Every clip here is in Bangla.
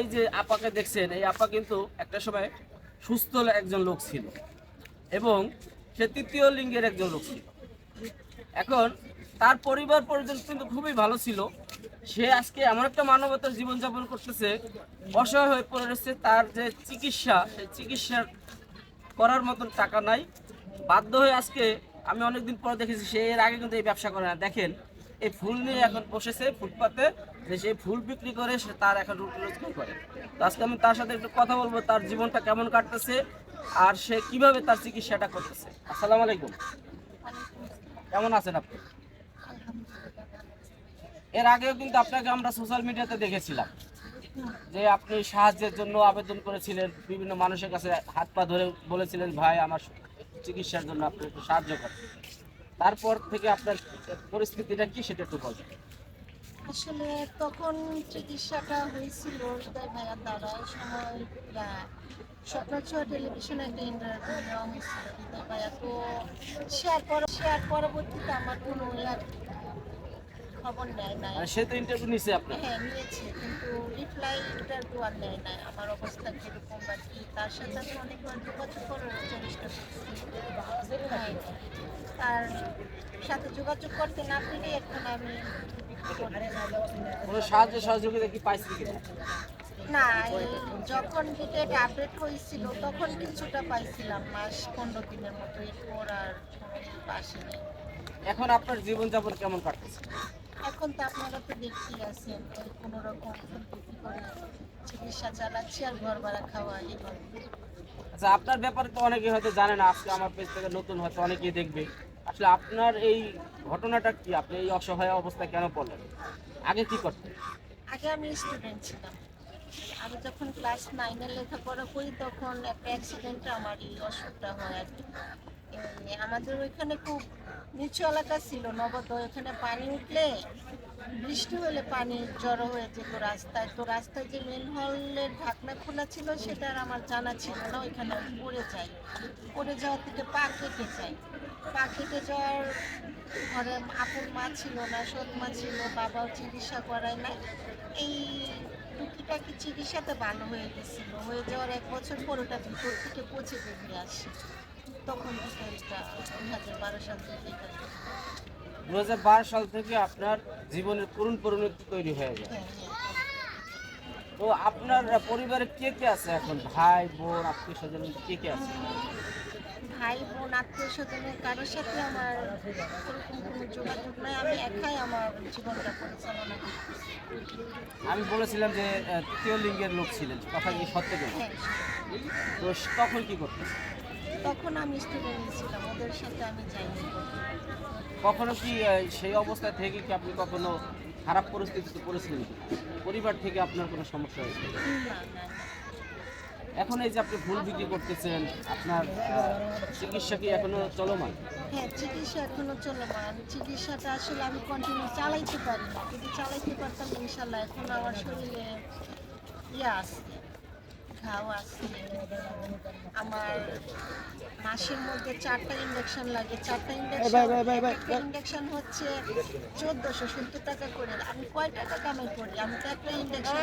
এই যে আপাকে দেখছেন, এই আপা কিন্তু একটা সময় সুস্থ একজন লোক ছিল এবং সে তৃতীয় লিঙ্গের একজন লোক ছিল। এখন তার পরিবার পরিজন কিন্তু খুবই ভালো ছিল। সে আজকে এমন একটা মানবতার জীবনযাপন করতেছে, অসহায় হয়ে পড়ে রয়েছে। তার যে চিকিৎসা, সেই চিকিৎসার করার মতন টাকা নাই। বাধ্য হয়ে আজকে আমি অনেকদিন পরে দেখেছি, সে এর আগে কিন্তু এই ব্যবসা করে না। দেখেন এই ফুল নিয়ে এখন বসেছে ফুটপাতে। যে সে ফুল বিক্রি করে, সে তার এখন রুটি রোজগার করে। তো আজকে আমি তার সাথে একটু কথা বলব, তার জীবনটা কেমন কাটতেছে আর সে কীভাবে তার চিকিৎসাটা করতেছে। আসসালামু আলাইকুম। কেমন আছেন আপনি? এর আগেও কিন্তু আপনাকে আমরা সোশ্যাল মিডিয়াতে দেখেছিলাম যে আপনি সাহায্যের জন্য আবেদন করেছিলেন, বিভিন্ন মানুষের কাছে হাত পা ধরে বলেছিলেন, ভাই, আমার চিকিৎসার জন্য আপনি একটু সাহায্য করেন। তারপর থেকে আপনার পরিস্থিতিটা কি সেটা একটু বলবেন আসলে তখন চিকিৎসাটা হয়েছিল হৃদয় ভাইয়ার দ্বারা। সময় ছয় টেলিভিশনে একটা ইন্টারভিউ নেওয়া হয়েছিল। হৃদয় ভাইয়া তো শেয়ার পর শেয়ার পরবর্তীতে আমার কোনো ইয়ার খবর নেয় নাই। মানে সে তো ইন্টারভিউ নিছে আপনার? হ্যাঁ নিয়েছে কিন্তু রিপ্লাই ইন্টারভিউ আর নেয় নাই। আমার অবস্থা কীরকম বা কি? তার সাথে আমি অনেকবার যোগাযোগ করার চেষ্টা করছি। হ্যাঁ, তার সাথে যোগাযোগ করতে না পেরে এখন আমি কোনো সাহায্য সহযোগিতা কি পাইছি কিনা? না যখন ডেট আপডেট হয়েছিল তখন কিছুটা পাইছিলাম মাস পনেরো দিনের মতো। এরপর আর পাশে এখন আপনার জীবনযাপন কেমন কাটতেছে? এখন তো আপনারা তো দেখতেই আছেন ওই কোনো রকম বিক্রি করে চিকিৎসা চালাচ্ছি আর ঘর ভাড়া খাওয়া আচ্ছা আপনার ব্যাপারে তো অনেকে হয়তো জানে না আজকে আমার পেজ থেকে নতুন হয়তো অনেকেই দেখবে। আসলে আপনার এই ঘটনাটা কি? আপনি এই অসহায় অবস্থা কেন পড়লেন? আগে কি করতেন? আগে আমি স্টুডেন্ট ছিলাম। আমি যখন ক্লাস নাইনে লেখাপড়া করি তখন একটা অ্যাক্সিডেন্টে আমার এই অসুখটা হয় আর কি। আমাদের ওইখানে খুব নিচু এলাকা ছিল নবোদয় ওখানে পানি উঠলে, বৃষ্টি হলে পানি জড়ো হয়ে যেত রাস্তায়। তো রাস্তায় যে মেন হলের ঢাকনা খোলা ছিল, সেটা আমার জানা ছিল না। ওইখানে পড়ে যাই। পড়ে যাওয়ার থেকে পা কেটে যাই। পা কেটে যাওয়ার ঘরে আপুর মা ছিল না, সৎ মা ছিল, বাবাও চিকিৎসা করায় না এই টুকিটাকি চিকিৎসাতে ভালো হয়ে গেছিল। হয়ে যাওয়ার এক বছর পর ওটা ভিতর থেকে পচে বেরিয়ে আসে। তখন থেকে হাজার বারো সাল থেকে দু আপনার জীবনের করুণ পরিণতি তৈরি হয়ে যায়। হ্যাঁ, হ্যাঁ। তো আপনার পরিবারে কে কে আছে এখন? ভাই বোন আত্মীয় স্বজন কে কে আছে? ভাই বোন আত্মীয় স্বজনের কারোর সাথে আমার ওরকম কোনো যোগাযোগ নাই। আমি একাই আমার জীবনটা পরিচালনা আমি বলেছিলাম যে তৃতীয় লিঙ্গের লোক ছিলেন। কথা কি সত্য হ্যাঁ তো তখন কি করতেন? তখন আমি স্টুডেন্ট ছিলাম ওদের সাথে আমি যাইনি। কখনো কি সেই অবস্থা থেকে কি আপনি কখনো খারাপ পরিস্থিতিতে পড়েছিলেন? পরিবার থেকে আপনার কোনো সমস্যা হয়েছে। এখন এই যে আপনি ভুল বিক্রি করতেছেন আপনার চিকিৎসা কি এখনও চলমান? হ্যাঁ চিকিৎসা এখনও চলমান। চিকিৎসাটা আসলে আমি কন্টিনিউ চালাইতে পারি যদি চালাইতে পারতাম ইনশাল্লাহ। এখন আমার শরীরে ইয়ে আছে। ঘাও আছে। আমার মাসের মধ্যে চারটা ইঞ্জেকশন লাগে। চারটা ইঞ্জেকশন ইঞ্জেকশন হচ্ছে চোদ্দোশো সত্তর টাকা করে। আমি কয় টাকা কামাই করি? আমি তো একটা ইঞ্জেকশন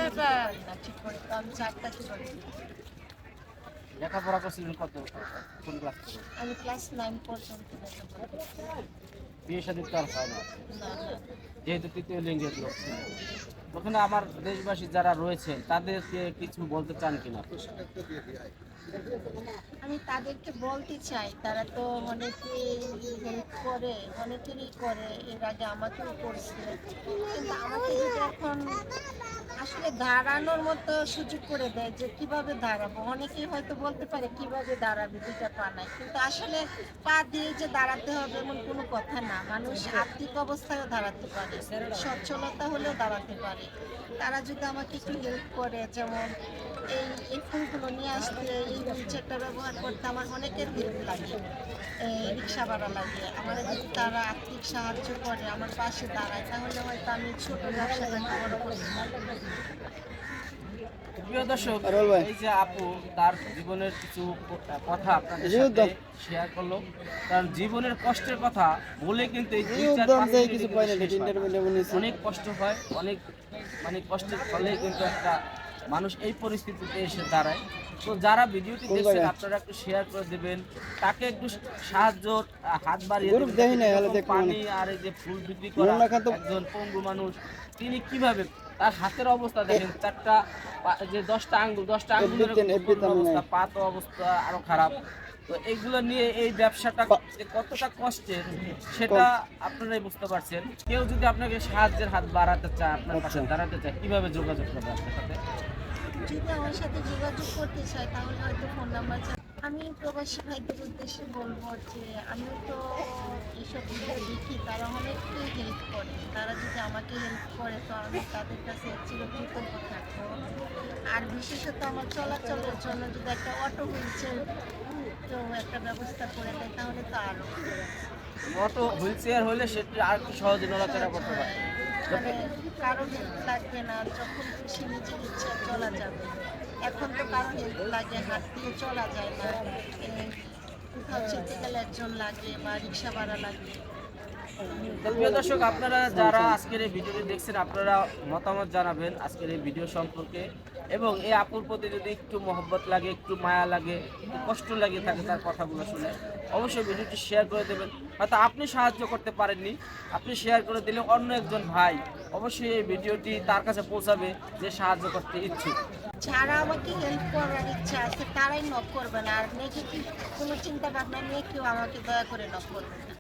ঠিক করে তো আমি চারটা কি করি? লেখাপড়া করছিলেন কত? কোন ক্লাস আমি ক্লাস নাইন পর্যন্ত বিয়ে সাথে তো আর হয় না। যেহেতু তৃতীয় লিঙ্গের লোক। ওখানে আমার দেশবাসী যারা রয়েছে তাদেরকে কিছু বলতে চান কিনা? আমি তাদেরকে বলতে চাই, তারা তো অনেকে হেল্প করে, অনেকেরই করে, এর আগে আমাকেও করছে কিন্তু আমাকে যদি এখন আসলে দাঁড়ানোর মতো সুযোগ করে দেয় যে কীভাবে দাঁড়াবো, অনেকেই হয়তো বলতে পারে কীভাবে দাঁড়াবে দুইটা পা নাই। কিন্তু আসলে পা দিয়ে যে দাঁড়াতে হবে এমন কোনো কথা না। মানুষ আর্থিক অবস্থায়ও দাঁড়াতে পারে, সচ্ছলতা হলেও দাঁড়াতে পারে। তারা যদি আমাকে একটু হেল্প করে, যেমন এই এই ফুলগুলো নিয়ে আসতে এই হুইলচেয়ারটা ব্যবহার করতে আমার অনেকের হেল্প লাগে। রিক্সা ভাড়া লাগে। আমার যদি তারা আর্থিক সাহায্য করে আমার পাশে দাঁড়ায় তাহলে হয়তো আমি ছোট ব্যবসাটাকে বড় করতে প্রিয় দর্শক এই যে আপু তার জীবনের কিছু কথা আপনাদের সাথে শেয়ার করল। কারণ জীবনের কষ্টের কথা বলে কিন্তু এই অনেক কষ্ট হয় অনেক মানে কষ্টের ফলে কিন্তু একটা মানুষ এই পরিস্থিতিতে এসে দাঁড়ায়। তো যারা ভিডিওটি দেখছেন আপনারা একটু শেয়ার করে দেবেন। তাকে একটু সাহায্য হাত বাড়িয়ে পানি আর এই যে ফুল বিক্রি করা একজন পঙ্গু মানুষ তিনি কীভাবে তার হাতের অবস্থা দেখেন? চারটা যে দশটা আঙ্গুল দশটা আঙ্গুলের অবস্থা নাই। পা তো অবস্থা আরও খারাপ। তো এইগুলো নিয়ে এই ব্যবসাটা যে কতটা কষ্টের সেটা আপনারাই বুঝতে পারছেন। কেউ যদি আপনাকে সাহায্যের হাত বাড়াতে চায় আপনার পাশে আচ্ছা। দাঁড়াতে চায় কীভাবে যোগাযোগ করবে আপনার সাথে? যদি আমার সাথে যোগাযোগ করতে চায়, তাহলে হয়তো ফোন নাম্বার আমি প্রবাসী ভাইদের উদ্দেশ্যে বলব যে, আমিও তো এইসব ভিডিও দেখি। তারা অনেকটাই হেল্প করে। তারা যদি আমাকে হেল্প করে, তো আমি তাদের কাছে চিরকৃতজ্ঞ থাকব। আর বিশেষত আমার চলাচলের জন্য যদি একটা অটো হুইলচেয়ার কেউ একটা ব্যবস্থা করে দেয়, তাহলে তো আরও অটো হুইলচেয়ার হলে সেটা আর একটু সহজে নড়াচড়া করতে পারে। মানে না চলা যাবে। এখন তো লাগে চলা যায় না। একজন লাগে বা রিক্সা ভাড়া লাগে। দর্শক, আপনারা যারা আজকের এই ভিডিওটি দেখছেন, আপনারা মতামত জানাবেন আজকের এই ভিডিও সম্পর্কে। এবং এই আপুর প্রতি যদি একটু মহব্বত লাগে, একটু মায়া লাগে কষ্ট লাগে থাকে তার কথাগুলো শুনে অবশ্যই ভিডিওটি শেয়ার করে দেবেন। হয়তো আপনি সাহায্য করতে পারেননি। আপনি শেয়ার করে দিলে অন্য একজন ভাই অবশ্যই এই ভিডিওটি তার কাছে পৌঁছাবে যে সাহায্য করতে ইচ্ছুক। যারা আমাকে হেল্প করার ইচ্ছা আছে, তারাই নক করবেন। আর নেগেটিভ কোনো চিন্তা ভাবনা নিয়ে কেউ আমাকে দয়া করে নক করবেন না।